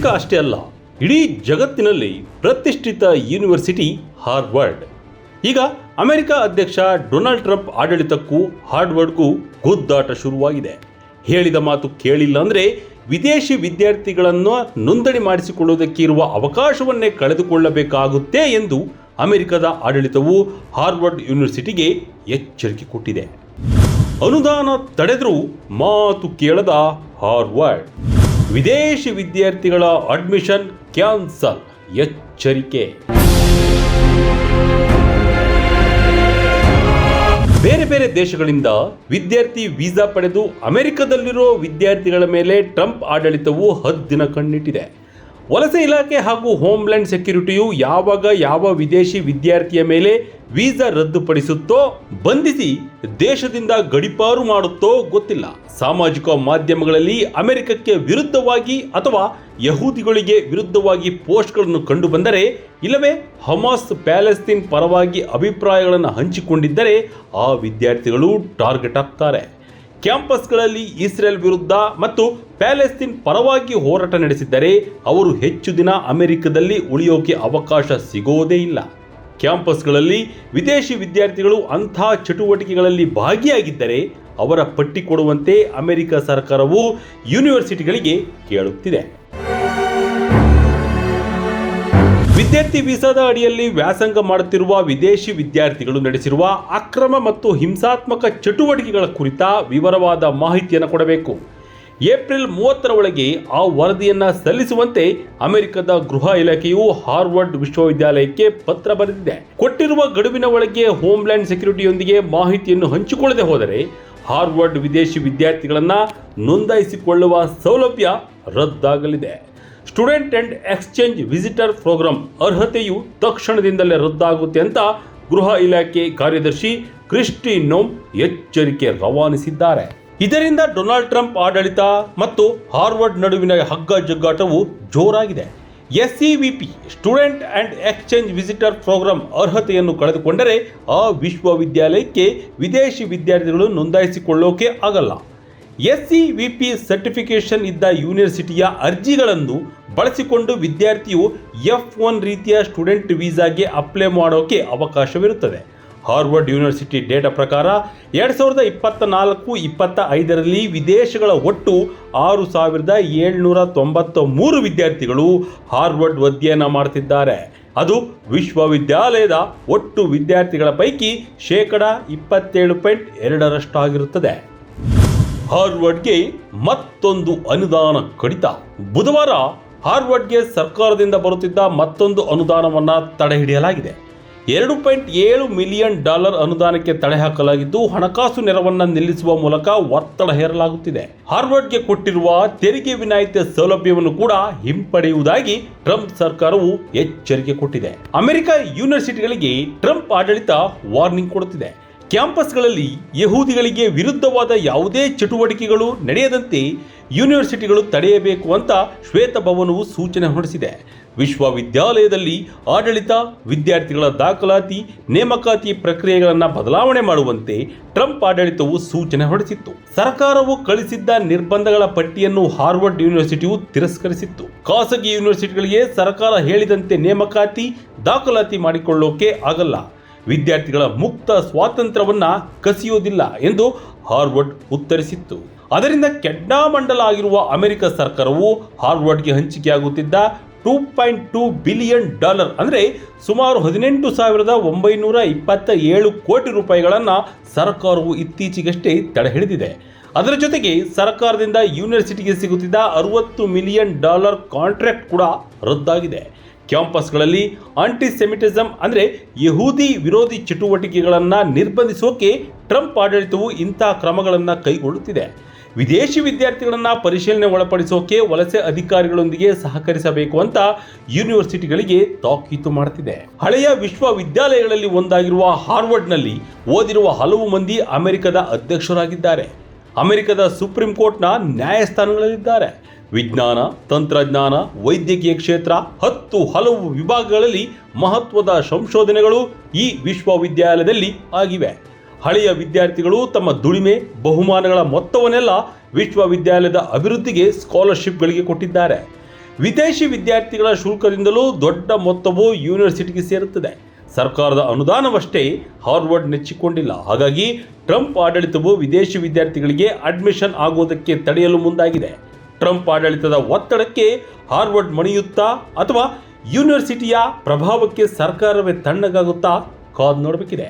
America ಅಷ್ಟೇ ಅಲ್ಲ, ಇಡೀ ಜಗತ್ತಿನಲ್ಲಿ ಪ್ರತಿಷ್ಠಿತ ಯೂನಿವರ್ಸಿಟಿ ಹಾರ್ವರ್ಡ್. ಈಗ ಅಮೆರಿಕ ಅಧ್ಯಕ್ಷ ಡೊನಾಲ್ಡ್ ಟ್ರಂಪ್ ಆಡಳಿತಕ್ಕೂ ಹಾರ್ವರ್ಡ್ಗೂ ಗುದ್ದಾಟ ಶುರುವಾಗಿದೆ. ಹೇಳಿದ ಮಾತು ಕೇಳಿಲ್ಲ ಅಂದರೆ ವಿದೇಶಿ ವಿದ್ಯಾರ್ಥಿಗಳನ್ನು ನೋಂದಣಿ ಮಾಡಿಸಿಕೊಳ್ಳುವುದಕ್ಕೆ ಇರುವ ಅವಕಾಶವನ್ನೇ ಕಳೆದುಕೊಳ್ಳಬೇಕಾಗುತ್ತೆ ಎಂದು ಅಮೆರಿಕದ ಆಡಳಿತವು ಹಾರ್ವರ್ಡ್ ಯೂನಿವರ್ಸಿಟಿಗೆ ಎಚ್ಚರಿಕೆ ಕೊಟ್ಟಿದೆ. ಅನುದಾನ ತಡೆದರೂ ಮಾತು ಕೇಳದ ಹಾರ್ವರ್ಡ್. ವಿದೇಶಿ ವಿದ್ಯಾರ್ಥಿಗಳ ಅಡ್ಮಿಷನ್ ಕ್ಯಾನ್ಸಲ್. ಎಚ್ಚರಿಕೆ. ಬೇರೆ ಬೇರೆ ದೇಶಗಳಿಂದ ವಿದ್ಯಾರ್ಥಿ ವೀಸಾ ಪಡೆದು ಅಮೆರಿಕದಲ್ಲಿರೋ ವಿದ್ಯಾರ್ಥಿಗಳ ಮೇಲೆ ಟ್ರಂಪ್ ಆಡಳಿತವು ಹದ್ದಿನ ಕಣ್ಣಿಟ್ಟಿದೆ. ವಲಸೆ ಇಲಾಖೆ ಹಾಗೂ ಹೋಮ್ಲ್ಯಾಂಡ್ ಸೆಕ್ಯೂರಿಟಿಯು ಯಾವಾಗ ಯಾವ ವಿದೇಶಿ ವಿದ್ಯಾರ್ಥಿಯ ಮೇಲೆ ವೀಸಾ ರದ್ದುಪಡಿಸುತ್ತೋ ಬಂಧಿಸಿ ದೇಶದಿಂದ ಗಡಿಪಾರು ಮಾಡುತ್ತೋ ಗೊತ್ತಿಲ್ಲ. ಸಾಮಾಜಿಕ ಮಾಧ್ಯಮಗಳಲ್ಲಿ ಅಮೆರಿಕಕ್ಕೆ ವಿರುದ್ಧವಾಗಿ ಅಥವಾ ಯಹೂದಿಗಳಿಗೆ ವಿರುದ್ಧವಾಗಿ ಪೋಸ್ಟ್ಗಳನ್ನು ಕಂಡುಬಂದರೆ ಇಲ್ಲವೇ ಹಮಾಸ್ ಪ್ಯಾಲೆಸ್ತೀನ್ ಪರವಾಗಿ ಅಭಿಪ್ರಾಯಗಳನ್ನು ಹಂಚಿಕೊಂಡಿದ್ದರೆ ಆ ವಿದ್ಯಾರ್ಥಿಗಳು ಟಾರ್ಗೆಟ್ ಆಗ್ತಾರೆ. ಕ್ಯಾಂಪಸ್ಗಳಲ್ಲಿ ಇಸ್ರೇಲ್ ವಿರುದ್ಧ ಮತ್ತು ಪ್ಯಾಲೆಸ್ತೀನ್ ಪರವಾಗಿ ಹೋರಾಟ ನಡೆಸಿದ್ದರೆ ಅವರು ಹೆಚ್ಚು ದಿನ ಅಮೆರಿಕದಲ್ಲಿ ಉಳಿಯೋಕೆ ಅವಕಾಶ ಸಿಗೋದೇ ಇಲ್ಲ. ಕ್ಯಾಂಪಸ್ಗಳಲ್ಲಿ ವಿದೇಶಿ ವಿದ್ಯಾರ್ಥಿಗಳು ಅಂಥ ಚಟುವಟಿಕೆಗಳಲ್ಲಿ ಭಾಗಿಯಾಗಿದ್ದರೆ ಅವರ ಪಟ್ಟಿ ಕೊಡುವಂತೆ ಅಮೆರಿಕ ಸರ್ಕಾರವು ಯೂನಿವರ್ಸಿಟಿಗಳಿಗೆ ಕೇಳುತ್ತಿದೆ. ವಿದ್ಯಾರ್ಥಿ ವೀಸಾದ ಅಡಿಯಲ್ಲಿ ವ್ಯಾಸಂಗ ಮಾಡುತ್ತಿರುವ ವಿದೇಶಿ ವಿದ್ಯಾರ್ಥಿಗಳು ನಡೆಸಿರುವ ಅಕ್ರಮ ಮತ್ತು ಹಿಂಸಾತ್ಮಕ ಚಟುವಟಿಕೆಗಳ ಕುರಿತ ವಿವರವಾದ ಮಾಹಿತಿಯನ್ನು ಕೊಡಬೇಕು. ಏಪ್ರಿಲ್ ಮೂವತ್ತರ ಒಳಗೆ ಆ ವರದಿಯನ್ನು ಸಲ್ಲಿಸುವಂತೆ ಅಮೆರಿಕದ ಗೃಹ ಇಲಾಖೆಯು ಹಾರ್ವರ್ಡ್ ವಿಶ್ವವಿದ್ಯಾಲಯಕ್ಕೆ ಪತ್ರ ಬರೆದಿದೆ. ಕೊಟ್ಟಿರುವ ಗಡುವಿನ ಒಳಗೆ ಹೋಮ್ಲ್ಯಾಂಡ್ ಸೆಕ್ಯೂರಿಟಿಯೊಂದಿಗೆ ಮಾಹಿತಿಯನ್ನು ಹಂಚಿಕೊಳ್ಳದೆ ಹೋದರೆ ಹಾರ್ವರ್ಡ್ ವಿದೇಶಿ ವಿದ್ಯಾರ್ಥಿಗಳನ್ನು ನೋಂದಾಯಿಸಿಕೊಳ್ಳುವ ಸೌಲಭ್ಯ ರದ್ದಾಗಲಿದೆ. Student and exchange visitor program ಅರ್ಹತೆಯು ತಕ್ಷಣದಿಂದಲೇ ರದ್ದಾಗುತ್ತೆ ಅಂತ ಗೃಹ ಇಲಾಖೆ ಕಾರ್ಯದರ್ಶಿ ಕ್ರಿಸ್ಟಿ ನೋಮ್ ಎಚ್ಚರಿಕೆ ರವಾನಿಸಿದ್ದಾರೆ. ಇದರಿಂದ ಡೊನಾಲ್ಡ್ ಟ್ರಂಪ್ ಆಡಳಿತ ಮತ್ತು ಹಾರ್ವರ್ಡ್ ನಡುವಿನ ಹಗ್ಗ ಜಗ್ಗಾಟವು ಜೋರಾಗಿದೆ. P student and exchange visitor program ಅರ್ಹತೆಯನ್ನು ಕಳೆದುಕೊಂಡರೆ ಆ ವಿಶ್ವವಿದ್ಯಾಲಯಕ್ಕೆ ವಿದೇಶಿ ವಿದ್ಯಾರ್ಥಿಗಳು ನೋಂದಾಯಿಸಿಕೊಳ್ಳೋಕೆ ಆಗಲ್ಲ. ಎಸ್ಸಿ ವಿ ಪಿ ಸರ್ಟಿಫಿಕೇಷನ್ ಇದ್ದ ಯೂನಿವರ್ಸಿಟಿಯ ಅರ್ಜಿಗಳನ್ನು ಬಳಸಿಕೊಂಡು ವಿದ್ಯಾರ್ಥಿಯು ಎಫ್ ಒನ್ ರೀತಿಯ ಸ್ಟೂಡೆಂಟ್ ವೀಸಾಗೆ ಅಪ್ಲೈ ಮಾಡೋಕೆ ಅವಕಾಶವಿರುತ್ತದೆ. ಹಾರ್ವರ್ಡ್ ಯೂನಿವರ್ಸಿಟಿ ಡೇಟಾ ಪ್ರಕಾರ ಎರಡು ಸಾವಿರದ ಇಪ್ಪತ್ತ ನಾಲ್ಕು ಇಪ್ಪತ್ತ ಐದರಲ್ಲಿ ವಿದೇಶಗಳ ಒಟ್ಟು ಆರು ಸಾವಿರದ ಏಳ್ನೂರ ತೊಂಬತ್ತ ಮೂರು ವಿದ್ಯಾರ್ಥಿಗಳು ಹಾರ್ವರ್ಡ್ ಅಧ್ಯಯನ ಮಾಡ್ತಿದ್ದಾರೆ. ಅದು ವಿಶ್ವವಿದ್ಯಾಲಯದ ಒಟ್ಟು ವಿದ್ಯಾರ್ಥಿಗಳ ಪೈಕಿ ಶೇಕಡ ಇಪ್ಪತ್ತೇಳು ಪಾಯಿಂಟ್ ಎರಡರಷ್ಟಾಗಿರುತ್ತದೆ. ಹಾರ್ವರ್ಡ್ಗೆ ಮತ್ತೊಂದು ಅನುದಾನ ಕಡಿತ. ಬುಧವಾರ ಹಾರ್ವರ್ಡ್ಗೆ ಸರ್ಕಾರದಿಂದ ಬರುತ್ತಿದ್ದ ಮತ್ತೊಂದು ಅನುದಾನವನ್ನು ತಡೆಹಿಡಿಯಲಾಗಿದೆ. ಎರಡು ಪಾಯಿಂಟ್ ಏಳು ಮಿಲಿಯನ್ ಡಾಲರ್ ಅನುದಾನಕ್ಕೆ ತಡೆ ಹಾಕಲಾಗಿದ್ದು, ಹಣಕಾಸು ನೆರವನ್ನು ನಿಲ್ಲಿಸುವ ಮೂಲಕ ಒತ್ತಡ ಹೇರಲಾಗುತ್ತಿದೆ. ಹಾರ್ವರ್ಡ್ಗೆ ಕೊಟ್ಟಿರುವ ತೆರಿಗೆ ವಿನಾಯಿತಿ ಸೌಲಭ್ಯವನ್ನು ಕೂಡ ಹಿಂಪಡೆಯುವುದಾಗಿ ಟ್ರಂಪ್ ಸರ್ಕಾರವು ಎಚ್ಚರಿಕೆ ಕೊಟ್ಟಿದೆ. ಅಮೆರಿಕ ಯೂನಿವರ್ಸಿಟಿಗಳಿಗೆ ಟ್ರಂಪ್ ಆಡಳಿತ ವಾರ್ನಿಂಗ್ ಕೊಡುತ್ತಿದೆ. ಕ್ಯಾಂಪಸ್ಗಳಲ್ಲಿ ಯಹೂದಿಗಳಿಗೆ ವಿರುದ್ಧವಾದ ಯಾವುದೇ ಚಟುವಟಿಕೆಗಳು ನಡೆಯದಂತೆ ಯೂನಿವರ್ಸಿಟಿಗಳು ತಡೆಯಬೇಕು ಅಂತ ಶ್ವೇತಭವನವು ಸೂಚನೆ ಹೊರಡಿಸಿದೆ. ವಿಶ್ವವಿದ್ಯಾಲಯದಲ್ಲಿ ಆಡಳಿತ, ವಿದ್ಯಾರ್ಥಿಗಳ ದಾಖಲಾತಿ, ನೇಮಕಾತಿ ಪ್ರಕ್ರಿಯೆಗಳನ್ನು ಬದಲಾವಣೆ ಮಾಡುವಂತೆ ಟ್ರಂಪ್ ಆಡಳಿತವು ಸೂಚನೆ ಹೊರಡಿಸಿತ್ತು. ಸರ್ಕಾರವು ಕಳಿಸಿದ್ದ ನಿರ್ಬಂಧಗಳ ಪಟ್ಟಿಯನ್ನು ಹಾರ್ವರ್ಡ್ ಯೂನಿವರ್ಸಿಟಿಯು ತಿರಸ್ಕರಿಸಿತ್ತು. ಖಾಸಗಿ ಯೂನಿವರ್ಸಿಟಿಗಳಿಗೆ ಸರ್ಕಾರ ಹೇಳಿದಂತೆ ನೇಮಕಾತಿ, ದಾಖಲಾತಿ ಮಾಡಿಕೊಳ್ಳೋಕೆ ಆಗಲ್ಲ. ವಿದ್ಯಾರ್ಥಿಗಳ ಮುಕ್ತ ಸ್ವಾತಂತ್ರ್ಯವನ್ನು ಕಸಿಯೋದಿಲ್ಲ ಎಂದು ಹಾರ್ವರ್ಡ್ ಉತ್ತರಿಸಿತ್ತು. ಅದರಿಂದ ಕೆಡ್ಡಾಮಂಡಲ ಆಗಿರುವ ಅಮೆರಿಕ ಸರ್ಕಾರವು ಹಾರ್ವರ್ಡ್ಗೆ ಹಂಚಿಕೆಯಾಗುತ್ತಿದ್ದ two point two billion dollar ಅಂದರೆ ಸುಮಾರು ಹದಿನೆಂಟು ಸಾವಿರದ ಒಂಬೈನೂರ ಇಪ್ಪತ್ತ ಏಳು ಕೋಟಿ ರೂಪಾಯಿಗಳನ್ನು ಸರ್ಕಾರವು ಇತ್ತೀಚೆಗಷ್ಟೇ ತಡೆ ಹಿಡಿದಿದೆ ಅದರ ಜೊತೆಗೆ ಸರ್ಕಾರದಿಂದ ಯೂನಿವರ್ಸಿಟಿಗೆ ಸಿಗುತ್ತಿದ್ದ ಅರವತ್ತು ಮಿಲಿಯನ್ ಡಾಲರ್ ಕಾಂಟ್ರಾಕ್ಟ್ ಕೂಡ ರದ್ದಾಗಿದೆ. ಕ್ಯಾಂಪಸ್ಗಳಲ್ಲಿ ಆಂಟಿಸೆಮಿಟಿಸಮ್ ಅಂದರೆ ಯಹೂದಿ ವಿರೋಧಿ ಚಟುವಟಿಕೆಗಳನ್ನು ನಿರ್ಬಂಧಿಸೋಕೆ ಟ್ರಂಪ್ ಆಡಳಿತವು ಇಂಥ ಕ್ರಮಗಳನ್ನು ಕೈಗೊಳ್ಳುತ್ತಿದೆ. ವಿದೇಶಿ ವಿದ್ಯಾರ್ಥಿಗಳನ್ನು ಪರಿಶೀಲನೆ ಒಳಪಡಿಸೋಕೆ ವಲಸೆ ಅಧಿಕಾರಿಗಳೊಂದಿಗೆ ಸಹಕರಿಸಬೇಕು ಅಂತ ಯೂನಿವರ್ಸಿಟಿಗಳಿಗೆ ತಾಕೀತು ಮಾಡುತ್ತಿದೆ ಹಳೆಯ ವಿಶ್ವವಿದ್ಯಾಲಯಗಳಲ್ಲಿ ಒಂದಾಗಿರುವ ಹಾರ್ವರ್ಡ್ನಲ್ಲಿ ಓದಿರುವ ಹಲವು ಮಂದಿ ಅಮೆರಿಕದ ಅಧ್ಯಕ್ಷರಾಗಿದ್ದಾರೆ. ಅಮೆರಿಕದ ಸುಪ್ರೀಂ ಕೋರ್ಟ್ನ ನ್ಯಾಯಸ್ಥಾನಗಳಲ್ಲಿದ್ದಾರೆ. ವಿಜ್ಞಾನ, ತಂತ್ರಜ್ಞಾನ, ವೈದ್ಯಕೀಯ ಕ್ಷೇತ್ರ ಹತ್ತು ಹಲವು ವಿಭಾಗಗಳಲ್ಲಿ ಮಹತ್ವದ ಸಂಶೋಧನೆಗಳು ಈ ವಿಶ್ವವಿದ್ಯಾಲಯದಲ್ಲಿ ಆಗಿವೆ. ಹಳೆಯ ವಿದ್ಯಾರ್ಥಿಗಳು ತಮ್ಮ ದುಡಿಮೆ, ಬಹುಮಾನಗಳ ಮೊತ್ತವನ್ನೆಲ್ಲ ವಿಶ್ವವಿದ್ಯಾಲಯದ ಅಭಿವೃದ್ಧಿಗೆ ಸ್ಕಾಲರ್ಶಿಪ್ಗಳಿಗೆ ಕೊಟ್ಟಿದ್ದಾರೆ. ವಿದೇಶಿ ವಿದ್ಯಾರ್ಥಿಗಳ ಶುಲ್ಕದಿಂದಲೂ ದೊಡ್ಡ ಮೊತ್ತವು ಯೂನಿವರ್ಸಿಟಿಗೆ ಸೇರುತ್ತದೆ. ಸರ್ಕಾರದ ಅನುದಾನವಷ್ಟೇ ಹಾರ್ವರ್ಡ್ ನೆಚ್ಚಿಕೊಂಡಿಲ್ಲ. ಹಾಗಾಗಿ ಟ್ರಂಪ್ ಆಡಳಿತವು ವಿದೇಶಿ ವಿದ್ಯಾರ್ಥಿಗಳಿಗೆ ಅಡ್ಮಿಷನ್ ಆಗುವುದಕ್ಕೆ ತಡೆಯಲು ಮುಂದಾಗಿದೆ. ಟ್ರಂಪ್ ಆಡಳಿತದ ಒತ್ತಡಕ್ಕೆ ಹಾರ್ವರ್ಡ್ ಮಣಿಯುತ್ತಾ ಅಥವಾ ಯೂನಿವರ್ಸಿಟಿಯ ಪ್ರಭಾವಕ್ಕೆ ಸರ್ಕಾರವೇ ತಣ್ಣಗಾಗುತ್ತಾ ಕಾದು ನೋಡಬೇಕಿದೆ.